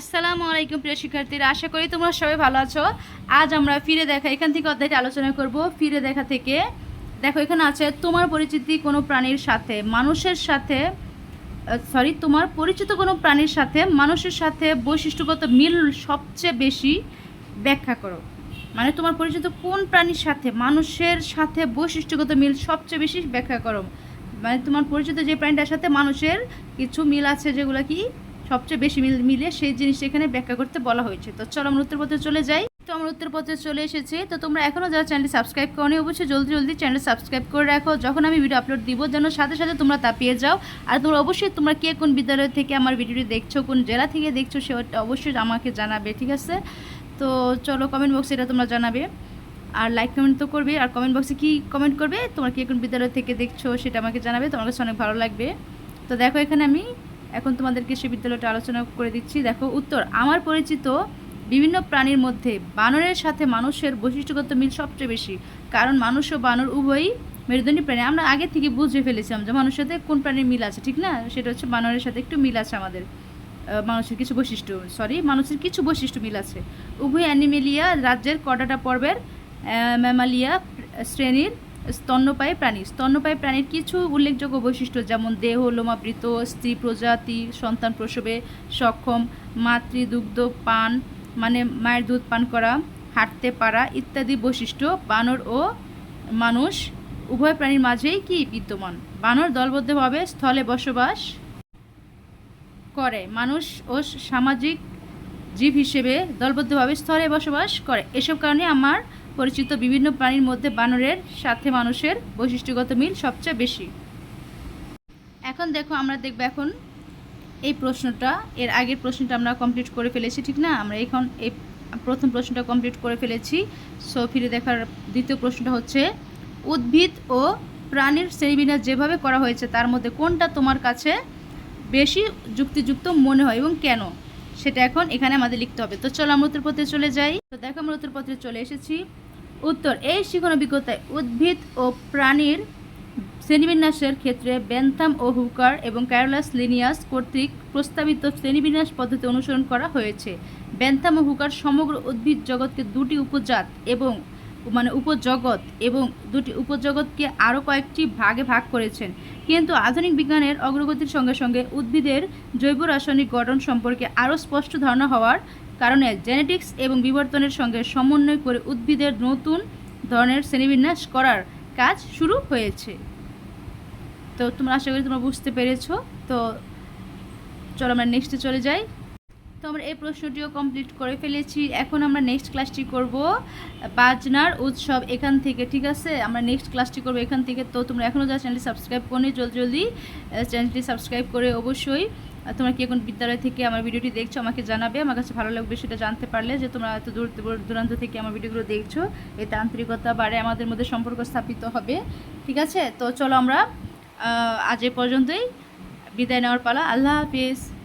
আসসালামু আলাইকুম প্রিয় শিক্ষার্থীরা, আশা করি তোমরা সবাই ভালো আছো। আজ আমরা ফিরে দেখা, এখান থেকে অধ্যায়টি আলোচনা করব। ফিরে দেখা থেকে, দেখো এখানে আছে, তোমার পরিচিতি কোনো প্রাণীর সাথে, মানুষের সাথে সরি তোমার পরিচিত কোনো প্রাণীর সাথে মানুষের সাথে বৈশিষ্ট্যগত মিল সবচেয়ে বেশি ব্যাখ্যা করো। মানে তোমার পরিচিত কোন প্রাণীর সাথে, মানুষের সাথে বৈশিষ্ট্যগত মিল সবচেয়ে বেশি ব্যাখ্যা করো। মানে তোমার পরিচিত যে প্রাণীটার সাথে মানুষের কিছু মিল আছে, যেগুলো কি? সবচেয়ে বেশি মিল মিলে সেই জিনিসটা এখানে ব্যাখ্যা করতে বলা হয়েছে। তো চলো আমরা উত্তরপত্রে চলে যাই। তো আমরা উত্তরপত্রে চলে এসেছি। তো তোমরা এখনও যারা চ্যানেলটি সাবস্ক্রাইব করো অবশ্যই জলদি জলদি চ্যানেল সাবস্ক্রাইব করে রাখো। যখন আমি ভিডিও আপলোড দিব, যেন সাথে সাথে তোমরা তা পেয়ে যাও। আর তোমরা অবশ্যই তোমরা কে কোন বিদ্যালয় থেকে আমার ভিডিওটি দেখছ, কোন জেলা থেকে দেখছ, সেটা অবশ্যই আমাকে জানাবে, ঠিক আছে? তো চলো কমেন্ট বক্সে এটা তোমরা জানাবে। আর লাইক কমেন্ট তো করবে। আর কমেন্ট বক্সে কি কমেন্ট করবে? তোমরা কে কোন বিদ্যালয় থেকে দেখছ, সেটা আমাকে জানাবে। তোমার কাছে অনেক ভালো লাগবে। তো দেখো এখানে আমি এখন তোমাদেরকে সে বিদ্যালয়টা আলোচনা করে দিচ্ছি। দেখো, উত্তর, আমার পরিচিত বিভিন্ন প্রাণীর মধ্যে বানরের সাথে মানুষের বৈশিষ্ট্যগত মিল সবচেয়ে বেশি। কারণ মানুষ ও বানর উভয়ই মেরুদণ্ডী প্রাণী। আমরা আগে থেকে বুঝে ফেলেছিলাম যে মানুষের সাথে কোন প্রাণীর মিল আছে, ঠিক না? সেটা হচ্ছে বানরের সাথে একটু মিল আছে আমাদের। মানুষের কিছু বৈশিষ্ট্য সরি মানুষের কিছু বৈশিষ্ট্য মিল আছে। উভয় অ্যানিমেলিয়া রাজ্যের কডাটা পর্বের ম্যামালিয়া শ্রেণির স্তন্যপায়ী প্রাণী। স্তন্যপায়ী প্রাণীর কিছু উল্লেখযোগ্য বৈশিষ্ট্য যেমন দেহ, লোমাবৃত, স্ত্রী প্রজাতি, সন্তান প্রসবে, সক্ষম, মাতৃদুগ্ধ, পান মানে মায়ের দুধ পান করা, হাঁটতে পারা ইত্যাদি বৈশিষ্ট্য বানর ও মানুষ উভয় প্রাণীর মাঝেই কি বিদ্যমান? বানর দলবদ্ধভাবে স্থলে বসবাস করে। মানুষ ও সামাজিক জীব হিসেবে দলবদ্ধভাবে স্থলে বসবাস করে। এসব কারণে আমার পরিচিত বিভিন্ন প্রাণীর মধ্যে বানরের সাথে মানুষের বৈশিষ্ট্যগত মিল সবচেয়ে বেশি। এখন দেখো, আমরা দেখব এখন এই প্রশ্নটা, এর আগের প্রশ্নটা আমরা কমপ্লিট করে ফেলেছি, ঠিক না? আমরা এখন এই প্রথম প্রশ্নটা কমপ্লিট করে ফেলেছি। সো ফিরে দেখার দ্বিতীয় প্রশ্নটা হচ্ছে, উদ্ভিদ ও প্রাণীর শ্রেণীবিন্যাস যেভাবে করা হয়েছে, তার মধ্যে কোনটা তোমার কাছে বেশি যুক্তিযুক্ত মনে হয় এবং কেন? সেটা এখন এখানে আমাদের লিখতে হবে। তো চলো আমরা উত্তরপত্রে চলে যাই। তো দেখো, আমরা উত্তরপত্রে চলে এসেছি। উত্তর এই শিখন অভিজ্ঞতায় উদ্ভিদ ও প্রাণীর শ্রেণীবিন্যাসের ক্ষেত্রে বেন্থাম ও হুকার এবং ক্যারোলাস লিনিয়াস কর্তৃক প্রস্তাবিত শ্রেণীবিন্যাস পদ্ধতি অনুসরণ করা হয়েছে। বেন্থাম ও হুকার সমগ্র উদ্ভিদ জগৎকে দুটি উপজাত এবং মানে উপজগৎ এবং দুটি উপজগৎকে আরও কয়েকটি ভাগে ভাগ করেছেন। কিন্তু আধুনিক বিজ্ঞানের অগ্রগতির সঙ্গে সঙ্গে উদ্ভিদের জৈব রাসায়নিক গঠন সম্পর্কে আরও স্পষ্ট ধারণা হওয়ার কারণে জেনেটিক্স এবং বিবর্তনের সঙ্গে সমন্বয় করে উদ্ভিদের নতুন ধরনের শ্রেণীবিন্যাস করার কাজ শুরু হয়েছে। তো তোমরা আশা করি তোমরা বুঝতে পেরেছ। তো চলো আমরা নেক্সটে চলে যাই। তো আমরা এই প্রশ্নটিও কমপ্লিট করে ফেলেছি। এখন আমরা নেক্সট ক্লাসটি করব। বাজনার উৎসব এখান থেকে, ঠিক আছে? আমরা নেক্সট ক্লাসটি করব এখান থেকে। তো তোমরা এখনও যা চ্যানেলটি সাবস্ক্রাইব করনি, জলদি জলদি চ্যানেলটি সাবস্ক্রাইব করে অবশ্যই তোমরা কি এখন বিদ্যালয় থেকে আমার ভিডিওটি দেখছ, আমাকে জানাবে। আমার কাছে ভালো লাগবে সেটা জানতে পারলে যে তোমরা এত দূর দূর- দূরান্ত থেকে আমার ভিডিওগুলো দেখছ। এতে আন্তরিকতা বাড়ে, আমাদের মধ্যে সম্পর্ক স্থাপিত হবে। ঠিক আছে? তো চলো আমরা আজ এ পর্যন্তই। বিদায় নেওয়ার পালা। আল্লাহ হাফিজ।